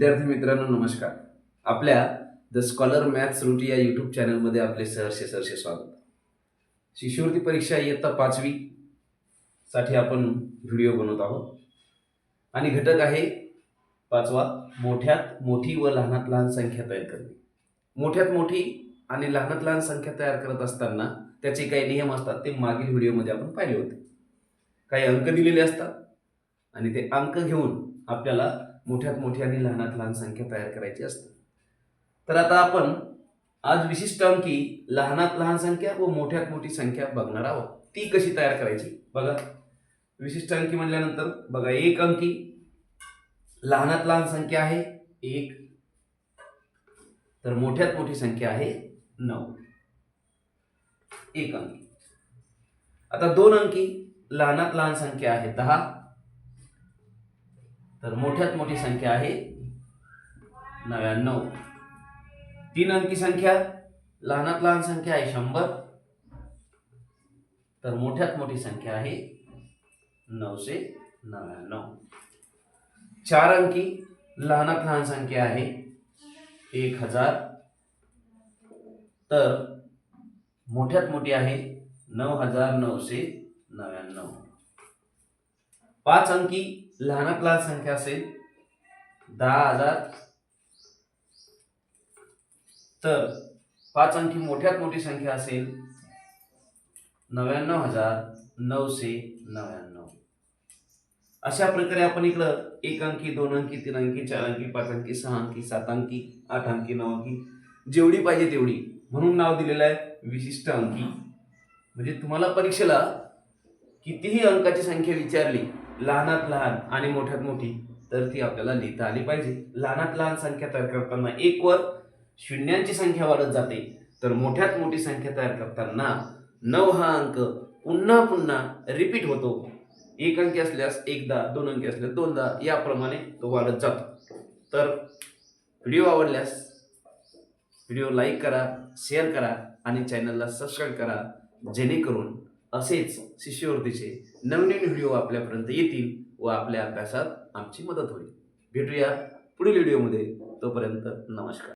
विद्यार्थी मित्रांनो नमस्कार. आपल्या द स्कॉलर मॅथ्स रुटी या यूट्यूब चॅनलमध्ये आपले सहर्षे सहर्षे स्वागत. शिष्यवृत्ती परीक्षा इयत्ता पाचवी साठी आपण व्हिडिओ बनवत आहोत. आणि घटक आहे पाचवा मोठ्यात मोठी व लहानात लहान संख्या तयार करणे. मोठ्यात मोठी आणि लहानात लहान संख्या तयार करत असताना त्याचे काही नियम असतात ते मागील व्हिडिओमध्ये आपण पाहिले होते. काही अंक दिलेले असतात आणि ते अंक घेऊन आपल्याला मोठ्यात मोठी आणि लहानात लहान संख्या तयार करायची असते. तर आता आपण आज विशिष्ट अंकी लहानात लहान संख्या व मोठ्यात मोठी संख्या बघणार आहोत. ती कशी तयार करायची? बघा. विशिष्ट अंकी म्हणल्यानंतर बघा एक अंकी लहानात लहान संख्या आहे एक तर मोठ्यात मोठी संख्या आहे नऊ. एक अंकी. आता दोन अंकी लहानात लहान संख्या आहे दहा तर मोठ्यात मोठी संख्या आहे नव्याण्णव. तीन अंकी संख्या लहानात लहान संख्या आहे शंभर. तर मोठ्यात मोठी संख्या आहे नऊशे नव्याण्णव. चार अंकी लहानात लहान संख्या आहे एक हजार. तर मोठ्यात मोठी आहे नऊ हजार नऊशे नव्याण्णव. पाच अंकी लहानात लहान संख्या असेल दहा हजार. तर पाच अंकी मोठ्यात मोठी संख्या असेल नव्याण्णव हजार नऊशे नव्याण्णव. अशा प्रकारे आपण इकडं एक अंकी दोन अंकी तीन अंकी चार अंकी पाच अंकी सहा अंकी सात अंकी आठ अंकी नऊ अंकी जेवढी पाहिजे तेवढी. म्हणून नाव दिलेलं आहे विशिष्ट अंकी. म्हणजे तुम्हाला परीक्षेला कितीही अंकाची संख्या विचारली लहानात लहान आणि मोठ्यात मोठी तर ती आपल्याला लिहिता आली पाहिजे. लहानात लहान संख्या तयार करताना एक वर शून्यांची संख्या वाढत जाते. तर मोठ्यात मोठी संख्या तयार करताना नऊ हा अंक पुन्हा पुन्हा रिपीट होतो. एक अंकी असल्यास एकदा दोन अंकी असल्यास दोनदा याप्रमाणे तो वाढत जातो. तर व्हिडिओ आवडल्यास व्हिडिओ लाईक करा शेअर करा आणि चॅनलला सबस्क्राईब करा. जेणेकरून असेच शिष्यवृत्तीचे नवनवीन व्हिडिओ आपल्यापर्यंत येतील व आपल्या अभ्यासात आमची मदत होईल. भेटूया पुढील व्हिडिओमध्ये. तोपर्यंत नमस्कार.